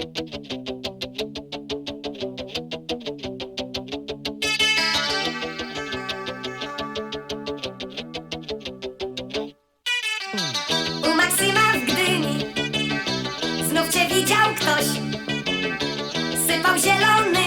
U Maksyma w Gdyni Znów cię widział ktoś. Sypał zieloną